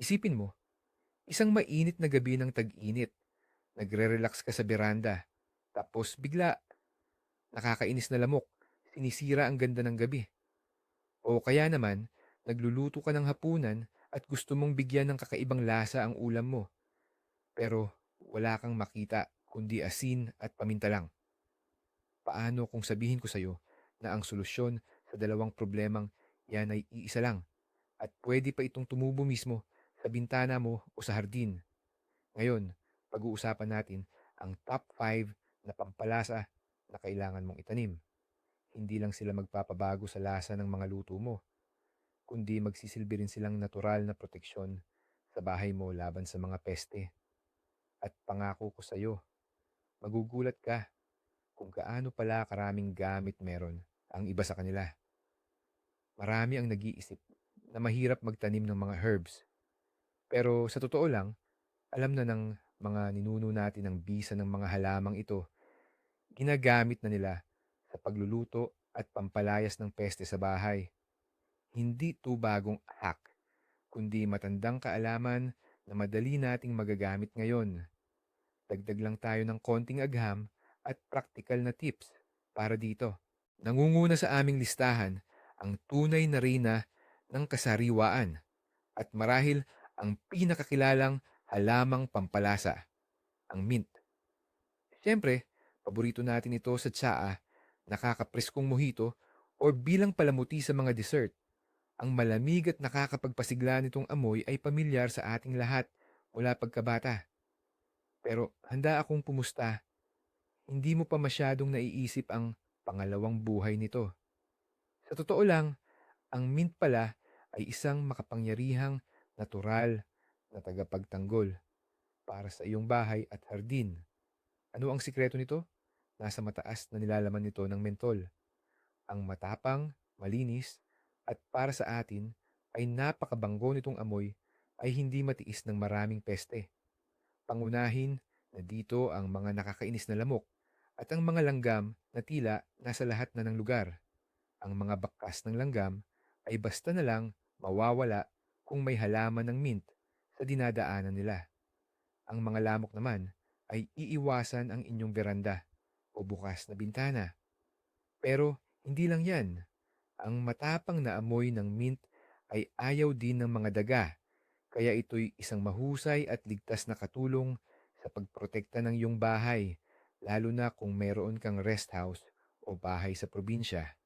Isipin mo, isang mainit na gabi ng tag-init, nagre-relax ka sa beranda, tapos bigla, nakakainis na lamok, sinisira ang ganda ng gabi. O kaya naman, nagluluto ka ng hapunan at gusto mong bigyan ng kakaibang lasa ang ulam mo. Pero wala kang makita kundi asin at paminta lang. Paano kung sabihin ko sa'yo na ang solusyon sa dalawang problemang yan ay iisa lang at pwede pa itong tumubo mismo sa bintana mo o sa hardin. Ngayon, pag-uusapan natin ang top 5 na pampalasa na kailangan mong itanim. Hindi lang sila magpapabago sa lasa ng mga luto mo, kundi magsisilbi rin silang natural na proteksyon sa bahay mo laban sa mga peste. At pangako ko sa'yo, magugulat ka kung gaano pala karaming gamit meron ang iba sa kanila. Marami ang nag-iisip na mahirap magtanim ng mga herbs. Pero sa totoo lang, alam na ng mga ninuno natin ang bisa ng mga halamang ito, ginagamit na nila sa pagluluto at pampalayas ng peste sa bahay. Hindi to bagong hack, kundi matandang kaalaman na madali nating magagamit ngayon. Dagdag lang tayo ng konting agham at praktikal na tips para dito. Nangunguna sa aming listahan ang tunay na rina ng kasariwaan at marahil ang pinakakilalang halamang pampalasa, ang mint. Siyempre, paborito natin ito sa tsaa, nakakapreskong mojito o bilang palamuti sa mga dessert. Ang malamig at nakakapagpasigla nitong amoy ay pamilyar sa ating lahat mula pagkabata. Pero handa akong pumusta. Hindi mo pa masyadong naiisip ang pangalawang buhay nito. Sa totoo lang, ang mint pala ay isang makapangyarihang natural na tagapagtanggol para sa iyong bahay at hardin. Ano ang sikreto nito? Nasa mataas na nilalaman nito ng mentol. Ang matapang, malinis, at para sa atin ay napakabanggo nitong amoy ay hindi matiis ng maraming peste. Pangunahin na dito ang mga nakakainis na lamok at ang mga langgam na tila nasa lahat na ng lugar. Ang mga bakas ng langgam ay basta na lang mawawala kung may halaman ng mint sa dinadaanan nila. Ang mga lamok naman ay iiwasan ang inyong beranda o bukas na bintana. Pero hindi lang yan. Ang matapang na amoy ng mint ay ayaw din ng mga daga, kaya ito'y isang mahusay at ligtas na katulong sa pagprotekta ng iyong bahay, lalo na kung meron kang rest house o bahay sa probinsya.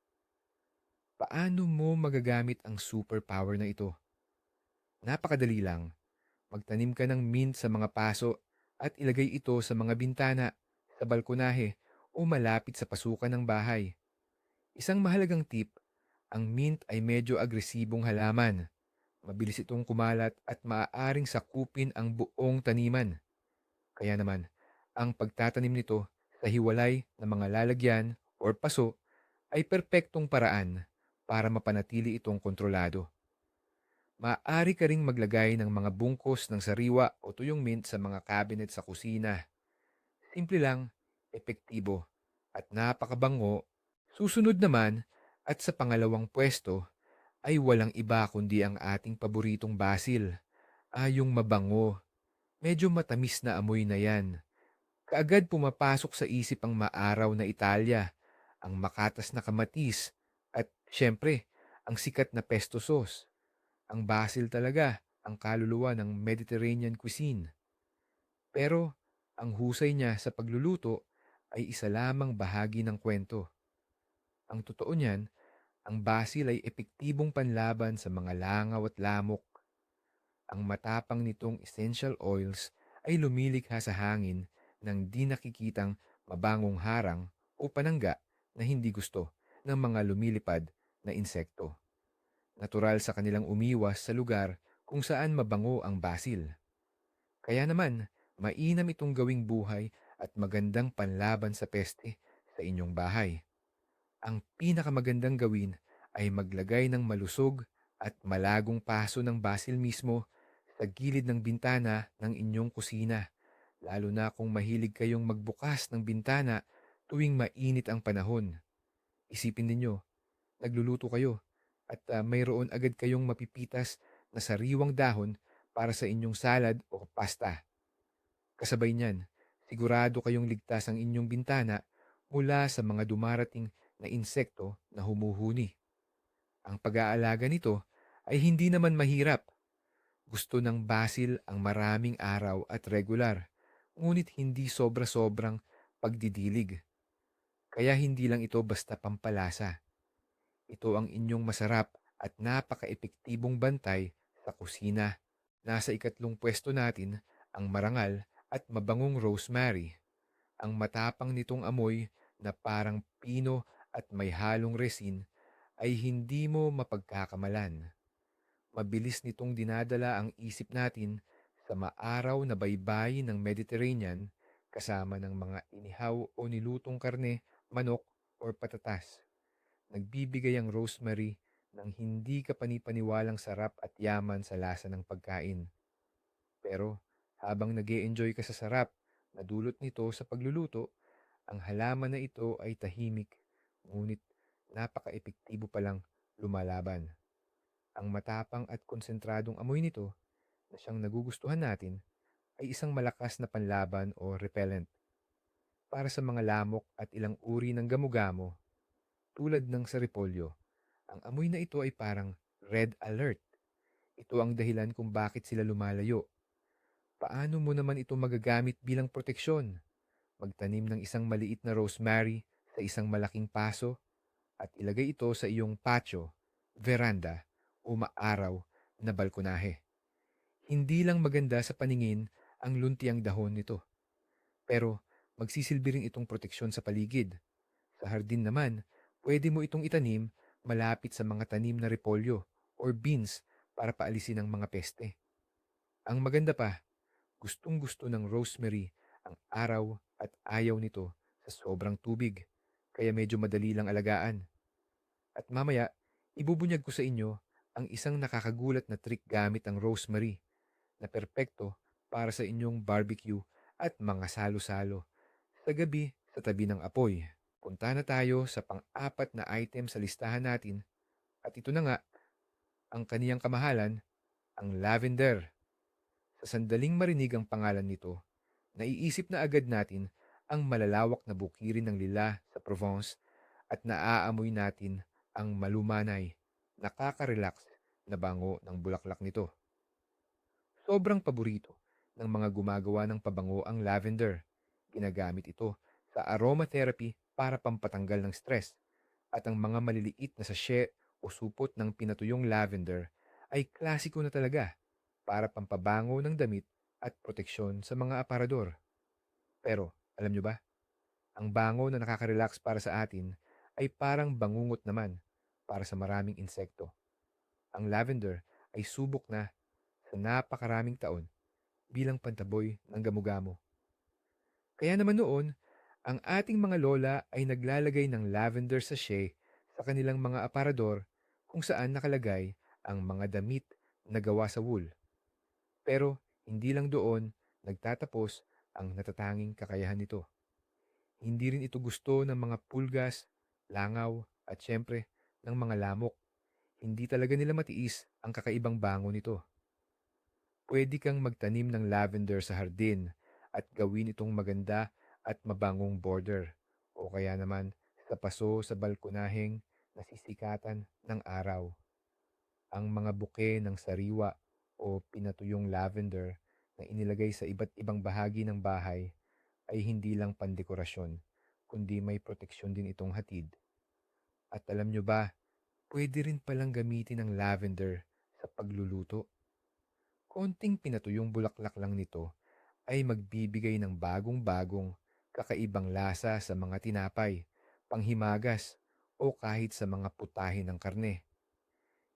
Paano mo magagamit ang superpower na ito? Napakadali lang. Magtanim ka ng mint sa mga paso at ilagay ito sa mga bintana, sa balkonahe o malapit sa pasukan ng bahay. Isang mahalagang tip, ang mint ay medyo agresibong halaman. Mabilis itong kumalat at maaaring sakupin ang buong taniman. Kaya naman, ang pagtatanim nito sa hiwalay na mga lalagyan or paso ay perpektong paraan para mapanatili itong kontrolado. Maaari ka ring maglagay ng mga bungkos ng sariwa o tuyong mint sa mga cabinet sa kusina. Simple lang, epektibo, at napakabango. Susunod naman, at sa pangalawang pwesto, ay walang iba kundi ang ating paboritong basil. Ayong mabango. Medyo matamis na amoy na yan. Kaagad pumapasok sa isip ang maaraw na Italia, ang makatas na kamatis, at syempre, ang sikat na pesto sauce. Ang basil talaga, ang kaluluwa ng Mediterranean cuisine. Pero, ang husay niya sa pagluluto ay isa lamang bahagi ng kwento. Ang totoo niyan, ang basil ay epektibong panlaban sa mga langaw at lamok. Ang matapang nitong essential oils ay lumilikha sa hangin ng di nakikitang mabangong harang o panangga na hindi gusto ng mga lumilipad na insekto. Natural sa kanilang umiwas sa lugar kung saan mabango ang basil. Kaya naman, mainam itong gawing buhay at magandang panlaban sa peste sa inyong bahay. Ang pinakamagandang gawin ay maglagay ng malusog at malagong paso ng basil mismo sa gilid ng bintana ng inyong kusina, lalo na kung mahilig kayong magbukas ng bintana tuwing mainit ang panahon. Isipin ninyo, nagluluto kayo at uh, mayroon agad kayong mapipitas na sariwang dahon para sa inyong salad o pasta. Kasabay niyan, sigurado kayong ligtas ang inyong bintana mula sa mga dumarating na insekto na humuhuni. Ang pag-aalaga nito ay hindi naman mahirap. Gusto ng basil ang maraming araw at regular, ngunit hindi sobra-sobrang pagdidilig. Kaya hindi lang ito basta pampalasa. Ito ang inyong masarap at napaka-epektibong bantay sa kusina. Nasa ikatlong pwesto natin ang marangal at mabangong rosemary. Ang matapang nitong amoy na parang pino at may halong resin ay hindi mo mapagkakamalan. Mabilis nitong dinadala ang isip natin sa maaraw na baybay ng Mediterranean kasama ng mga inihaw o nilutong karne, manok, or patatas. Nagbibigay ang rosemary ng hindi ka panipaniwalang sarap at yaman sa lasa ng pagkain. Pero habang nag enjoy ka sa sarap na dulot nito sa pagluluto, ang halaman na ito ay tahimik, ngunit napaka-epektibo palang lumalaban. Ang matapang at konsentradong amoy nito na siyang nagugustuhan natin ay isang malakas na panlaban o repellent para sa mga lamok at ilang uri ng gamugamo tulad ng sa repolyo. Ang amoy na ito ay parang red alert. Ito ang dahilan kung bakit sila lumalayo Paano mo naman ito magagamit bilang proteksyon? Magtanim ng isang maliit na rosemary sa isang malaking paso at ilagay ito sa iyong patio, veranda o maaraw na balkonahe. Hindi lang maganda sa paningin ang luntiang dahon nito. Pero magsisilbi rin itong proteksyon sa paligid. Sa hardin naman, pwede mo itong itanim malapit sa mga tanim na repolyo or beans para paalisin ang mga peste. Ang maganda pa, Gustong gusto ng rosemary ang araw at ayaw nito sa sobrang tubig, kaya medyo madali lang alagaan. At mamaya, ibubunyag ko sa inyo ang isang nakakagulat na trick gamit ang rosemary na perpekto para sa inyong barbecue at mga salo-salo sa gabi sa tabi ng apoy. Punta na tayo sa pang-apat na item sa listahan natin at ito na nga ang kaniyang kamahalan, ang lavender. Sa sandaling marinig ang pangalan nito, naiisip na agad natin ang malalawak na bukirin ng lila sa Provence at naaamoy natin ang malumanay, nakaka-relax na bango ng bulaklak nito. Sobrang paborito ng mga gumagawa ng pabango ang lavender. Ginagamit ito sa aromatherapy para pampatanggal ng stress at ang mga maliliit na sachet o supot ng pinatuyong lavender ay klasiko na talaga para pampabango ng damit at proteksyon sa mga aparador. Pero, alam nyo ba? Ang bango na nakaka-relax para sa atin ay parang bangungot naman para sa maraming insekto. Ang lavender ay subok na sa napakaraming taon bilang pantaboy ng gamugamo. Kaya naman noon, ang ating mga lola ay naglalagay ng lavender sachet sa kanilang mga aparador kung saan nakalagay ang mga damit na gawa sa wool. Pero hindi lang doon nagtatapos ang natatanging kakayahan nito. Hindi rin ito gusto ng mga pulgas, langaw at syempre ng mga lamok. Hindi talaga nila matiis ang kakaibang bango nito. Pwede kang magtanim ng lavender sa hardin at gawin itong maganda at mabangong border o kaya naman sa paso sa balkonaheng nasisikatan ng araw. Ang mga buke ng sariwa o pinatuyong lavender na inilagay sa iba't ibang bahagi ng bahay ay hindi lang pandekorasyon, kundi may proteksyon din itong hatid. At alam nyo ba, pwede rin palang gamitin ang lavender sa pagluluto. Konting pinatuyong bulaklak lang nito ay magbibigay ng bagong-bagong kakaibang lasa sa mga tinapay, panghimagas, o kahit sa mga putahe ng karne.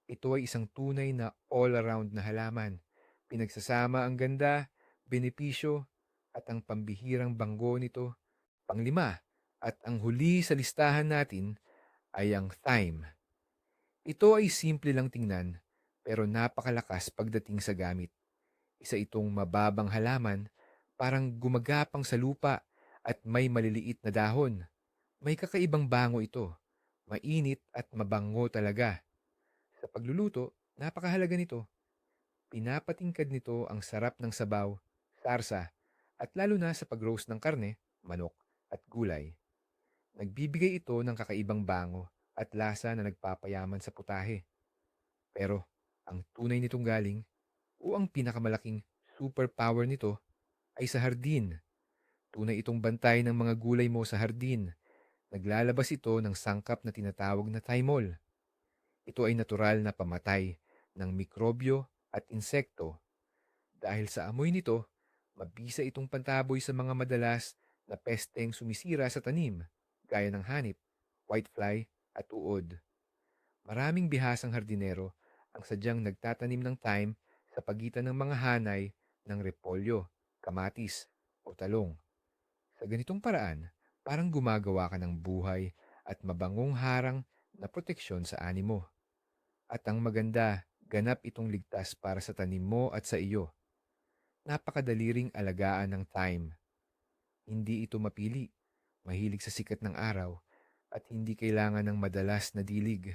Ito ay isang tunay na all-around na halaman. Pinagsasama ang ganda, benepisyo, at ang pambihirang banggo nito. Panglima, at ang huli sa listahan natin ay ang thyme. Ito ay simple lang tingnan, pero napakalakas pagdating sa gamit. Isa itong mababang halaman, parang gumagapang sa lupa at may maliliit na dahon. May kakaibang bango ito, mainit at mabango talaga. Sa pagluluto, napakahalaga nito. Pinapatingkad nito ang sarap ng sabaw, sarsa, at lalo na sa pag-roast ng karne, manok, at gulay. Nagbibigay ito ng kakaibang bango at lasa na nagpapayaman sa putahe. Pero ang tunay nitong galing o ang pinakamalaking superpower nito ay sa hardin. Tunay itong bantay ng mga gulay mo sa hardin. Naglalabas ito ng sangkap na tinatawag na thymol. Ito ay natural na pamatay ng mikrobyo at insekto. Dahil sa amoy nito, mabisa itong pantaboy sa mga madalas na pesteng sumisira sa tanim, gaya ng hanip, whitefly at uod. Maraming bihasang hardinero ang sadyang nagtatanim ng thyme sa pagitan ng mga hanay ng repolyo, kamatis o talong. Sa ganitong paraan, parang gumagawa ka ng buhay at mabangong harang na proteksyon sa animo. At ang maganda, ganap itong ligtas para sa tanim mo at sa iyo. Napakadali ring alagaan ng thyme. Hindi ito mapili, mahilig sa sikat ng araw, at hindi kailangan ng madalas na dilig.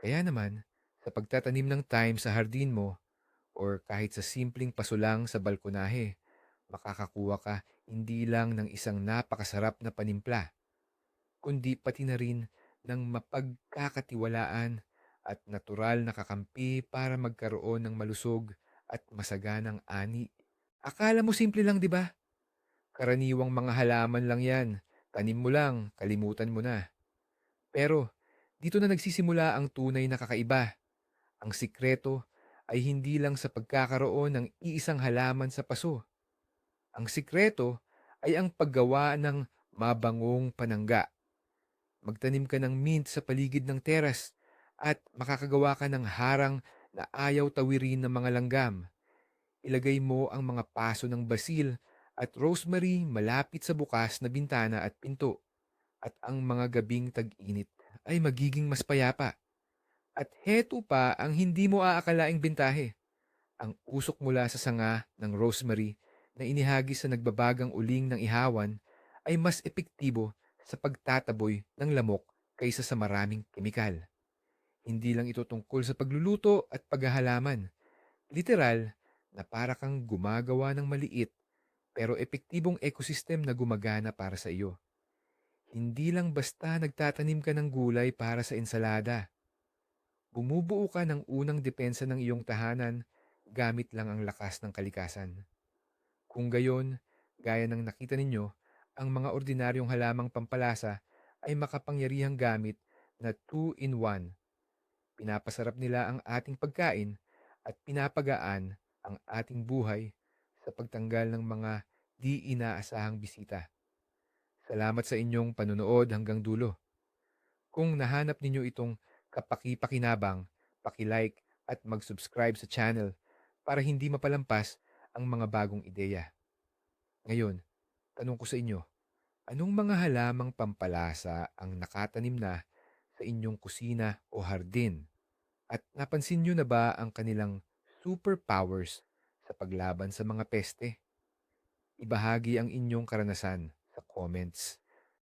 Kaya naman, sa pagtatanim ng thyme sa hardin mo, or kahit sa simpleng pasulang sa balkonahe, makakakuha ka hindi lang ng isang napakasarap na panimpla, kundi pati na rin ng mapagkakatiwalaan at natural na kakampi para magkaroon ng malusog at masaganang ani. Akala mo simple lang, di ba? Karaniwang mga halaman lang yan. Tanim mo lang, kalimutan mo na. Pero, dito na nagsisimula ang tunay na kakaiba. Ang sikreto ay hindi lang sa pagkakaroon ng iisang halaman sa paso. Ang sikreto ay ang paggawa ng mabangong panangga. Magtanim ka ng mint sa paligid ng teras at makakagawa ka ng harang na ayaw tawirin ng mga langgam. Ilagay mo ang mga paso ng basil at rosemary malapit sa bukas na bintana at pinto. At ang mga gabing tag-init ay magiging mas payapa. At heto pa ang hindi mo aakalaing bintahe. Ang usok mula sa sanga ng rosemary na inihagis sa nagbabagang uling ng ihawan ay mas epektibo sa pagtataboy ng lamok kaysa sa maraming kemikal. Hindi lang ito tungkol sa pagluluto at paghahalaman. Literal na para kang gumagawa ng maliit pero epektibong ekosistem na gumagana para sa iyo. Hindi lang basta nagtatanim ka ng gulay para sa ensalada. Bumubuo ka ng unang depensa ng iyong tahanan gamit lang ang lakas ng kalikasan. Kung gayon, gaya ng nakita ninyo, ang mga ordinaryong halamang pampalasa ay makapangyarihang gamit na 2-in-1. Pinapasarap nila ang ating pagkain at pinapagaan ang ating buhay sa pagtanggal ng mga di inaasahang bisita. Salamat sa inyong panunood hanggang dulo. Kung nahanap ninyo itong kapaki-pakinabang, paki-like at mag-subscribe sa channel para hindi mapalampas ang mga bagong ideya. Ngayon, tanong ko sa inyo, anong mga halamang pampalasa ang nakatanim na sa inyong kusina o hardin? At napansin nyo na ba ang kanilang superpowers sa paglaban sa mga peste? Ibahagi ang inyong karanasan sa comments.